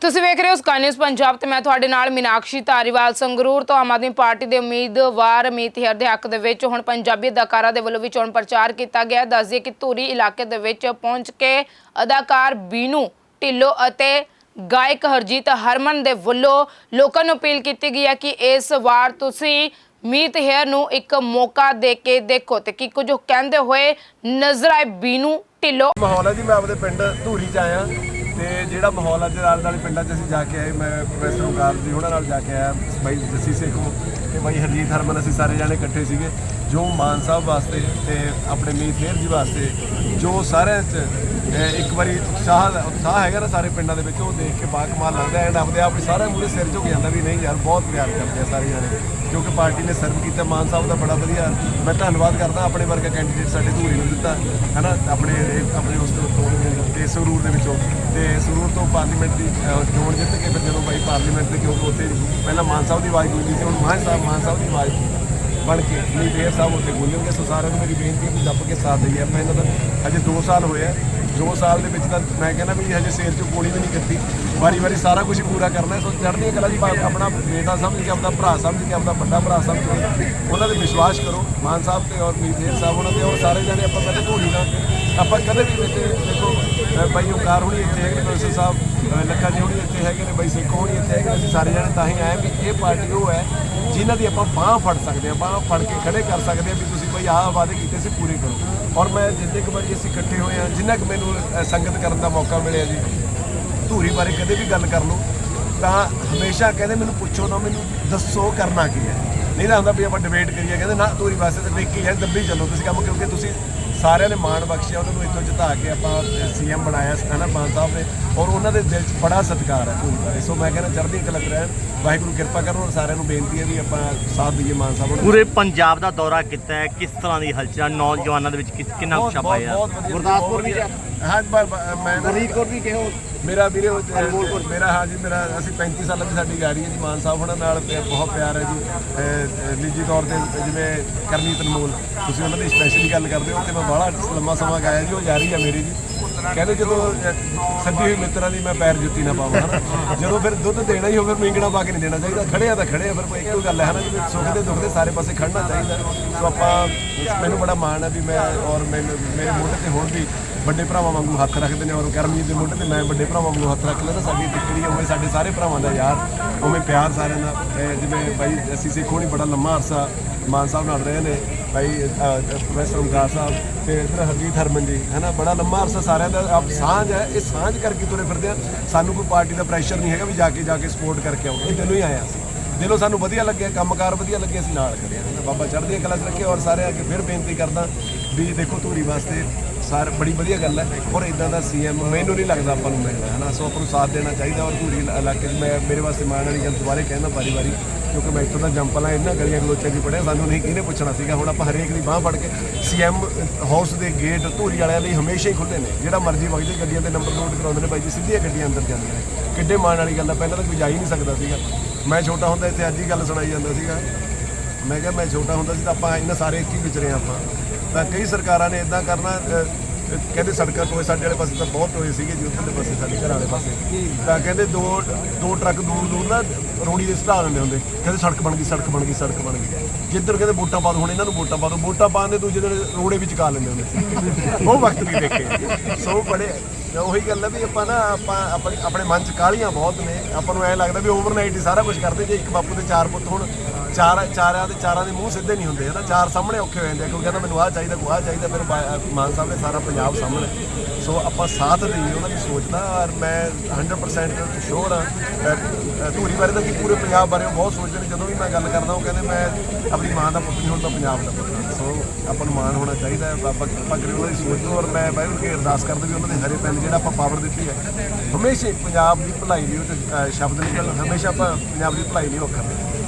ਤੁਸੀਂ ਵੇਖ ਰਹੇ ਹੋ ਸਕਾਈ ਨਿਊਜ਼ ਪੰਜਾਬ ਤੇ ਮੈਂ ਤੁਹਾਡੇ ਨਾਲ ਮੀਨਾਕਸ਼ੀ ਧਾਰੀਵਾਲ। ਸੰਗਰੂਰ ਤੋਂ ਆਮ ਆਦਮੀ ਪਾਰਟੀ ਦੇ ਉਮੀਦਵਾਰ ਅਮਿਤ ਹੇਰ ਦੇ ਹੱਕ ਦੇ ਵਿੱਚ ਹੁਣ ਪੰਜਾਬੀ ਅਦਾਕਾਰਾਂ ਦੇ ਵੱਲੋਂ ਵੀ ਚੋਣ ਪ੍ਰਚਾਰ ਕੀਤਾ ਗਿਆ। ਦੱਸ ਦਈਏ ਕਿ ਧੂਰੀ ਇਲਾਕੇ ਦੇ ਵਿੱਚ ਪਹੁੰਚ ਕੇ ਅਦਾਕਾਰ ਬੀਨੂ ਢਿੱਲੋਂ ਅਤੇ ਗਾਇਕ ਹਰਜੀਤ ਹਰਮਨ ਦੇ ਵੱਲੋਂ ਲੋਕਾਂ ਨੂੰ ਅਪੀਲ ਕੀਤੀ ਗਈ ਹੈ ਕਿ ਇਸ ਵਾਰ ਤੁਸੀਂ ਮੀਤ ਹੇਅਰ ਨੂੰ ਇੱਕ ਮੌਕਾ ਦੇ ਕੇ ਦੇਖੋ ਤੇ ਕੀ ਕੁਝ ਕਹਿੰਦੇ ਹੋਏ ਨਜ਼ਰ ਆਏ ਬੀਨੂ ਢਿੱਲੋ। ਮਾਹੌਲ ਹੈ ਜੀ, ਮੈਂ ਆਪਦੇ ਪਿੰਡ ਧੂਰੀ ਚ ਆਇਆ। ਤੇ ਜਿਹੜਾ ਮਾਹੌਲ ਅੱਜ ਨਾਲ ਨਾਲ ਪਿੰਡਾਂ 'ਚ ਅਸੀਂ ਜਾ ਕੇ ਆਏ। ਮੈਂ ਪ੍ਰੋਫੈਸਰ ਓਕਾਰ ਜੀ ਉਹਨਾਂ ਨਾਲ ਜਾ ਕੇ ਆਇਆ, ਬਾਈ ਜੱਸੀ ਸੇਖੋਂ ਤੇ ਬਾਈ ਹਰਜੀਤ ਹਰਮਨ, ਅਸੀਂ ਸਾਰੇ ਜਾਣੇ ਇਕੱਠੇ ਸੀਗੇ। ਜੋ ਮਾਨ ਸਾਹਿਬ ਵਾਸਤੇ ਤੇ ਆਪਣੇ ਮੀਤ ਫੇਰ ਜੀ ਵਾਸਤੇ, ਜੋ ਸਾਰਿਆਂ 'ਚ ਇੱਕ ਵਾਰੀ ਉਤਸ਼ਾਹ ਉਤਸ਼ਾਹ ਹੈਗਾ ਨਾ ਸਾਰੇ ਪਿੰਡਾਂ ਦੇ ਵਿੱਚ, ਉਹ ਦੇਖ ਕੇ ਬਾਕਮਾਲ ਲੱਗਦਾ ਐਂਡ ਆਪਦੇ ਆਪ ਹੀ ਸਾਰਿਆਂ ਮੂਰੇ ਸਿਰ ਝੁਕ ਜਾਂਦਾ ਵੀ ਨਹੀਂ ਯਾਰ, ਬਹੁਤ ਪਿਆਰ ਕਰਦੇ ਆ ਸਾਰੇ ਜਾਣੇ ਕਿਉਂਕਿ ਪਾਰਟੀ ਨੇ ਸਰਵ ਕੀਤਾ। ਮਾਨ ਸਾਹਿਬ ਦਾ ਬੜਾ ਵਧੀਆ, ਮੈਂ ਧੰਨਵਾਦ ਕਰਦਾ ਆਪਣੇ ਵਰਗਾ ਕੈਂਡੀਡੇਟ ਸਾਡੇ ਧੂਰੀ ਨੂੰ ਦਿੱਤਾ, ਹਨਾ? ਆਪਣੇ ਆਪਣੇ ਉਸ ਤੋਂ ਤੋਂ ਤੇ ਸੰਗਰੂਰ ਦੇ ਵਿੱਚੋਂ। ਤੇ ਸੰਗਰੂਰ ਤੋਂ ਪਾਰਲੀਮੈਂਟ ਦੀ ਚੋਣ ਜਿੱਤ ਕੇ ਫਿਰ ਜਦੋਂ ਬਾਈ ਪਾਰਲੀਮੈਂਟ ਦੇ ਕਿਉਂਕਿ ਉੱਥੇ ਪਹਿਲਾਂ ਮਾਨ ਸਾਹਿਬ ਦੀ ਆਵਾਜ਼ ਗੂੰਜੀ ਸੀ, ਹੁਣ ਮਾਨ ਸਾਹਿਬ ਮਾਨ ਸਾਹਿਬ ਦੀ ਆਵਾਜ਼ ਬਣ ਕੇ ਨਹੀਂ ਫੇਰ ਸਾਹਿਬ ਉੱਥੇ ਗੂੰਜਣਗੇ। ਸੋ ਸਾਰਿਆਂ ਨੂੰ ਮੇਰੀ ਬੇਨਤੀ ਹੈ ਕਿ ਦੱਬ ਕੇ ਸਾਥ ਦਈਏ। ਆਪਾਂ ਇਹਨਾਂ ਦਾ ਅਜੇ 2 ਸਾਲ ਹੋਏ ਆ। 2 ਸਾਲ ਦੇ ਵਿੱਚ ਤਾਂ ਮੈਂ ਕਹਿੰਦਾ ਵੀ ਹਜੇ ਸੇਰ ਚੋਂ ਗੋਲੀ ਵੀ ਨਹੀਂ ਕੀਤੀ ਵਾਰੀ ਵਾਰੀ ਸਾਰਾ ਕੁਝ ਪੂਰਾ ਕਰਨਾ ਸੋ ਚੜ੍ਹਦੀ ਕਲਾ ਜੀ ਆਪਣਾ ਬੇਟਾ ਸਮਝ ਕੇ, ਆਪਣਾ ਭਰਾ ਸਮਝ ਕੇ, ਆਪਣਾ ਵੱਡਾ ਭਰਾ ਸਮਝ ਕੇ ਉਹਨਾਂ ਦੇ ਵਿਸ਼ਵਾਸ ਕਰੋ। ਮਾਨ ਸਾਹਿਬ ਤੇ ਔਰ ਮੀਰ ਸਾਹਿਬ, ਉਹਨਾਂ ਤੇ ਔਰ ਸਾਰੇ ਜਣੇ ਆਪਾਂ ਕਦੇ ਧੂੜੀ ਨਾ ਆਪਾਂ ਕਦੇ ਵੀ ਵਿੱਚ ਦੇਖੋ ਬਾਈ ਓਕਾਰ ਹੋਣੀ ਇੱਥੇ ਹੈਗੇ ਨੇ, ਪ੍ਰੋਫੈਸਰ ਸਾਹਿਬ ਅਹ ਲੱਖਾ ਜੀ ਹੋਣੀ ਇੱਥੇ ਹੈਗੇ ਨੇ, ਬਾਈ ਸਿੱਖ ਹੋਣੀ ਇੱਥੇ ਹੈਗੇ ਨੇ, ਅਸੀਂ ਸਾਰੇ ਜਣੇ ਤਾਂ ਹੀ ਆਏ ਵੀ ਇਹ ਪਾਰਟੀ ਉਹ ਹੈ ਜਿਨ੍ਹਾਂ ਦੀ ਆਪਾਂ ਬਾਹ ਫੜ ਸਕਦੇ ਆ ਬਾਹ ਫੜ ਕੇ ਖੜੇ ਕਰ ਸਕਦੇ ਆ ਵੀ ਤੁਸੀਂ ਕੋਈ ਆਹ ਵਾਅਦੇ ਕੀਤੇ ਸੀ ਪੂਰੇ ਕਰੋ। ਔਰ ਮੈਂ ਜਿੰਨੇ ਕੁ ਵਾਰੀ ਅਸੀਂ ਇਕੱਠੇ ਹੋਏ ਆ ਜਿੰਨਾ ਕੁ ਮੈਨੂੰ ਅਹ, ਸੰਗਤ ਕਰਨ ਦਾ ਮੌਕਾ ਮਿਲਿਆ ਜੀ ਧੂਰੀ ਬਾਰੇ ਕਦੇ ਵੀ ਗੱਲ ਕਰ ਲਓ ਤਾਂ ਹਮੇਸ਼ਾ ਕਹਿੰਦੇ ਮੈਨੂੰ ਪੁੱਛੋ ਨਾ ਮੈਨੂੰ ਦੱਸੋ ਕਰਨਾ ਕੀ ਹੈ। ਨਹੀਂ ਤਾਂ ਹੁੰਦਾ ਵੀ ਆਪਾਂ ਡਿਬੇਟ ਕਰੀਏ ਕਹਿੰਦੇ ਨਾ ਧੂਰੀ ਵਾਸਤੇ ਤਾਂ ਦੇਖ ਕੇ ਯਾਰ ਦੱਬੀ ਚੱਲੋ ਤੁਸੀਂ ਕੰਮ ਕਿਉਂਕਿ ਤੁਸੀਂ ਸਾਰਿਆਂ ਨੇ ਮਾਣ ਬਖਸ਼ਿਆ ਉਹਨਾਂ ਨੂੰ ਇੱਥੋਂ ਜਿਤਾ ਕੇ ਆਪਾਂ ਸੀਐਮ ਬਣਾਇਆ ਸੀ ਨਾ ਮਾਨ ਸਾਹਿਬ ਨੇ ਔਰ ਉਹਨਾਂ ਦੇ ਦਿਲ 'ਚ ਬੜਾ ਸਤਿਕਾਰ ਹੈ ਧੂਰੀ ਬਾਰੇ ਸੋ ਮੈਂ ਕਹਿੰਦਾ ਚੜ੍ਹਦੀ ਕਲਾ 'ਚ ਰਹਿਣ ਵਾਹਿਗੁਰੂ ਕਿਰਪਾ ਕਰਨ ਔਰ ਸਾਰਿਆਂ ਨੂੰ ਬੇਨਤੀ ਹੈ ਵੀ ਆਪਾਂ ਸਾਥ ਦਈਏ ਮਾਨ ਸਾਹਿਬ ਨੂੰ ਪੂਰੇ ਪੰਜਾਬ ਦਾ ਦੌਰਾ ਕੀਤਾ ਹੈ ਕਿਸ ਤਰ੍ਹਾਂ ਦੀ ਹਲਚਲ ਨੌਜਵਾਨਾਂ ਦੇ ਵਿੱਚ ਕਿੰਨਾ ਪਾਇਆ? ਵਧੀਆ। ਗੁਰਦਾਸਪੁਰ ਵੀ ਹਾਂ। ਮੈਂ ਨਾ- ਫਰੀਦਕੋਟ ਵੀ ਕਿਹੋ ਮੇਰਾ ਵੀਰੇ ਉਹ- ਮੇਰਾ, ਹਾਂ ਜੀ, ਮੇਰਾ, ਅਸੀਂ 35 ਸਾਲਾਂ ਦੀ ਸਾਡੀ ਗਾੜੀ ਹੈ ਜੀ, ਮਾਨ ਸਾਹਿਬ ਉਹਨਾਂ ਨਾਲ ਬਹੁਤ ਪਿਆਰ ਹੈ ਜੀ ਨਿੱਜੀ ਤੌਰ ਤੇ, ਜਿਵੇਂ ਕਰਨੀ ਅਨਮੋਲ, ਤੁਸੀਂ ਉਹਨਾਂ ਦੀ ਸਪੈਸ਼ਲੀ ਗੱਲ ਕਰਦੇ ਹੋ, ਤੇ ਮੈਂ ਬੜਾ ਲੰਮਾ ਸਮਾਂ ਗਾਇਆ ਜੀ, ਉਹ ਜਾਰੀ ਹੈ ਮੇਰੀ ਜੀ। ਕਹਿੰਦੇ ਜਦੋਂ ਸੱਦੀ ਹੋਈ ਮਿੱਤਰਾਂ ਦੀ ਮੈਂ ਪੈਰ ਜੁੱਤੀ ਨਾ ਪਾਵਾਂ, ਹਨਾ। ਜਦੋਂ ਫਿਰ ਦੁੱਧ ਦੇਣਾ ਹੀ ਹੋਵੇ, ਫਿਰ ਮੀਂਗਣਾ ਪਾ ਕੇ ਨਹੀਂ ਦੇਣਾ ਚਾਹੀਦਾ। ਖੜੇ ਤਾਂ ਖੜੇ ਫਿਰ ਕੋਈ ਇੱਕੋ ਗੱਲ ਹੈ, ਹਨਾ ਜੀ ਸੁੱਖ ਦੇ ਦੁੱਖ ਦੇ ਸਾਰੇ ਪਾਸੇ ਖੜਨਾ ਚਾਹੀਦਾ। ਸੋ ਆਪਾਂ, ਮੈਨੂੰ ਬੜਾ ਮਾਣ ਹੈ ਵੀ ਮੈਂ, ਔਰ ਮੈਨੂੰ, ਮੇਰੇ ਮੋਢੇ ਤੇ ਹੋਰ ਵੀ ਵੱਡੇ ਭਰਾਵਾਂ ਵਾਂਗੂ ਹੱਥ ਰੱਖਦੇ ਨੇ ਔਰ ਕਰਮਜੀਤ ਦੇ ਮੋਢੇ ਤੇ ਮੈਂ ਵੱਡੇ ਭਰਾਵਾਂ ਵਾਂਗੂ ਹੱਥ ਰੱਖ ਲੈਂਦਾ, ਸਾਡੀ ਟਿੱਕੜੀ ਉਵੇਂ ਸਾਡੇ ਸਾਰੇ ਭਰਾਵਾਂ ਦਾ ਯਾਰ, ਉਵੇਂ ਪਿਆਰ ਸਾਰਿਆਂ ਦਾ। ਜਿਵੇਂ ਬਾਈ, ਅਸੀਂ ਸਿੱਖੋ ਨਹੀਂ ਬੜਾ ਲੰਮਾ ਅਰਸਾ ਮਾਨ ਸਾਹਿਬ ਨਾਲ ਰਹੇ ਨੇ ਭਾਈ ਪ੍ਰੋਫੈਸਰ ਓਮਕਾਰ ਸਾਹਿਬ ਤੇ ਇਧਰ ਹਰਜੀਤ ਹਰਮਨ ਜੀ, ਹੈਨਾ, ਬੜਾ ਲੰਮਾ ਅਰਸਾ ਸਾਰਿਆਂ ਦਾ, ਆਪ ਸਾਂਝ ਹੈ, ਇਹ ਸਾਂਝ ਕਰਕੇ ਤੁਰੇ ਫਿਰਦੇ ਆ। ਸਾਨੂੰ ਕੋਈ ਪਾਰਟੀ ਦਾ ਪ੍ਰੈਸ਼ਰ ਨਹੀਂ ਹੈਗਾ ਵੀ ਜਾ ਕੇ ਜਾ ਕੇ ਸਪੋਰਟ ਕਰਕੇ ਆਓ। ਇਹ ਦਿਲੋਂ ਹੀ ਆਇਆ ਸੀ ਦਿਲੋਂ ਸਾਨੂੰ ਵਧੀਆ ਲੱਗਿਆ, ਕੰਮਕਾਰ ਵਧੀਆ ਲੱਗੇ ਅਸੀਂ ਨਾਲ ਖੜੇ ਹਾਂ ਬਾਬਾ ਚੜ੍ਹਦੀਆਂ ਕਲਾ 'ਚ ਰੱਖੇ ਔਰ ਸਾਰੇ ਅੱਗੇ ਫਿਰ ਬੇਨਤੀ ਕਰਦਾ ਵੀ ਦੇਖੋ ਧੂਰੀ ਵਾਸਤੇ ਸਾਰ ਬੜੀ ਵਧੀਆ ਗੱਲ ਹੈ ਔਰ ਇਦਾਂ ਦਾ ਸੀਐਮ ਮੈਨੂੰ ਨਹੀਂ ਲੱਗਦਾ ਆਪਾਂ ਨੂੰ ਮਿਲਣਾ ਹੈ ਨਾ ਸੋ ਆਪਾਂ ਨੂੰ ਸਾਥ ਦੇਣਾ ਚਾਹੀਦਾ ਔਰ ਧੂਰੀ ਇਲਾਕੇ 'ਚ ਮੈਂ ਮੇਰੇ ਵਾਸਤੇ ਮਾਣ ਵਾਲੀ ਗੱਲ ਦੁਬਾਰੇ ਕਹਿਣਾ ਵਾਰੀ ਵਾਰੀ ਕਿਉਂਕਿ ਮੈਂ ਇੱਥੋਂ ਦਾ ਜੰਪਲਾਂ ਇਹਨਾਂ ਗਲੀਆਂ ਗਲੋਚਾਂ 'ਚ ਪੜਿਆ, ਸਾਨੂੰ ਨਹੀਂ ਕਿਹਨੇ ਪੁੱਛਣਾ ਸੀਗਾ। ਹੁਣ ਆਪਾਂ ਹਰੇਕ ਦੀ ਬਾਹ ਫੜ ਕੇ ਸੀਐਮ ਹਾਊਸ ਦੇ ਗੇਟ ਧੂਰੀ ਵਾਲਿਆਂ ਲਈ ਹਮੇਸ਼ਾ ਹੀ ਖੁੱਲ੍ਹੇ ਨੇ। ਜਿਹੜਾ ਮਰਜ਼ੀ ਵਗਦੇ ਗੱਡੀਆਂ ਦੇ ਨੰਬਰ ਨੋਟ ਕਰਾਉਂਦੇ ਨੇ ਬਾਈ ਜੀ, ਸਿੱਧੀਆਂ ਗੱਡੀਆਂ ਅੰਦਰ ਜਾਂਦੀਆਂ ਨੇ। ਕਿੱਡੇ ਮਾਣ ਵਾਲੀ ਗੱਲ ਹੈ, ਪਹਿਲਾਂ ਤਾਂ ਕੋਈ ਜਾ ਹੀ ਨਹੀਂ ਸਕਦਾ ਸੀਗਾ। ਮੈਂ ਛੋਟਾ ਹੁੰਦਾ, ਇੱਥੇ ਅੱਜ ਹੀ ਗੱਲ ਸੁਣਾਈ ਜਾਂਦਾ ਸੀਗਾ। ਮੈਂ ਕਿਹਾ ਮੈਂ ਛੋਟਾ ਹੁੰਦਾ ਸੀ ਤਾਂ ਆਪਾਂ ਇਹਨਾਂ ਸਾਰੇ ਇੱਕ ਹੀ ਵਿਚਰੇ ਆਪਾਂ। ਤਾਂ ਕਈ ਸਰਕਾਰਾਂ ਨੇ ਇਦਾਂ ਕਰਨਾ ਕਹਿੰਦੇ ਸੜਕਾਂ ਟੋਏ ਸਾਡੇ ਵਾਲੇ ਪਾਸੇ ਤਾਂ ਬਹੁਤ ਟੋਏ ਸੀਗੇ ਜੀ ਉੱਧਰਲੇ ਪਾਸੇ ਸਾਡੇ ਘਰ ਵਾਲੇ ਪਾਸੇ। ਤਾਂ ਕਹਿੰਦੇ ਦੋ ਦੋ ਟਰੱਕ ਦੂਰ ਦੂਰ ਨਾ ਰੋੜੀ ਦੇ ਸਟਾ ਦਿੰਦੇ ਹੁੰਦੇ। ਕਹਿੰਦੇ ਸੜਕ ਬਣ ਗਈ ਸੜਕ ਬਣ ਗਈ ਸੜਕ ਬਣ ਗਈ। ਜਿੱਧਰ ਕਹਿੰਦੇ ਵੋਟਾਂ ਪਾ ਦੋ ਹੁਣ ਇਹਨਾਂ ਨੂੰ ਵੋਟਾਂ ਪਾ ਦੋ। ਵੋਟਾਂ ਪਾਉਣ ਦੇ ਦੂਜੇ ਦਿਨ ਰੋੜੇ ਵਿੱਚ ਕਾ ਲੈਂਦੇ ਹੁੰਦੇ ਉਹ ਵਕਤ ਵੀ ਦੇਖੇ। ਸੋ ਬੜੇ ਉਹੀ ਗੱਲ ਹੈ ਵੀ ਆਪਾਂ ਨਾ ਆਪਾਂ ਆਪਣੇ ਆਪਣੇ ਮਨ ਚ ਕਾਲੀਆਂ ਬਹੁਤ ਨੇ। ਆਪਾਂ ਨੂੰ ਐ ਲੱਗਦਾ ਵੀ ਓਵਰਨਾਈਟ ਹੀ ਸਾਰਾ ਕੁਝ ਕਰਦੇ ਜੇ ਇੱਕ ਬਾਪੂ ਦੇ ਚਾਰ ਪੁੱਤ ਹੁਣ। ਚਾਰ ਚਾਰਾਂ ਦੇ ਚਾਰਾਂ ਦੇ ਮੂੰਹ ਸਿੱਧੇ ਨਹੀਂ ਹੁੰਦੇ। ਹਨਾ ਚਾਰ ਸਾਹਮਣੇ ਔਖੇ ਹੋ ਜਾਂਦੇ ਆ, ਕਿਉਂਕਿ ਕਹਿੰਦਾ ਮੈਨੂੰ ਆਹ ਚਾਹੀਦਾ ਕੋ ਆਹ ਚਾਹੀਦਾ ਫਿਰ ਬਾ- ਮਾਨ ਸਾਹਿਬ ਨੇ ਸਾਰਾ ਪੰਜਾਬ ਸਾਹਮਣੇ। ਸੋ ਆਪਾਂ ਸਾਥ ਦੇਈਏ ਉਹਨਾਂ ਦੀ ਸੋਚ ਦਾ ਔਰ ਮੈਂ 100% ਸ਼ੋਰ ਹਾਂ। ਧੂਰੀ ਬਾਰੇ ਤਾਂ ਕਿ ਪੂਰੇ ਪੰਜਾਬ ਬਾਰੇ ਉਹ ਬਹੁਤ ਸੋਚਦੇ ਨੇ। ਜਦੋਂ ਵੀ ਮੈਂ ਗੱਲ ਕਰਦਾ ਉਹ ਕਹਿੰਦੇ ਮੈਂ ਆਪਣੀ ਮਾਂ ਦਾ ਪੁੱਤ ਨਹੀਂ ਹੁਣ ਤਾਂ ਪੰਜਾਬ ਦਾ ਪੁੱਤ ਹਾਂ। ਸੋ ਆਪਾਂ ਨੂੰ ਮਾਣ ਹੋਣਾ ਚਾਹੀਦਾ ਹੈ। ਬਾਬਾ ਕਿਰਪਾ ਕਰੇ ਉਹਨਾਂ ਦੀ ਸੋਚ ਨੂੰ। ਔਰ ਮੈਂ ਵਾਹਿਗੁਰੂ ਕੇ ਅਰਦਾਸ ਕਰਦਾ ਵੀ ਉਹਨਾਂ ਦੇ ਹਰੇ ਪੈਨ ਜਿਹੜਾ ਆਪਾਂ ਪਾਵਰ ਦਿੱਤੀ ਹੈ। ਹਮੇਸ਼ਾ ਹੀ ਪੰਜਾਬ ਦੀ ਭਲਾਈ ਲਈ ਉਹ ਤੇ ਅ, ਸ਼ਬਦ ਨਿਕਲਣ ਹਮੇਸ਼ਾ ਆਪਾਂ ਪੰਜਾਬ ਦੀ ਭਲਾਈ ਲਈ ਉਹ ਕਰਦੇ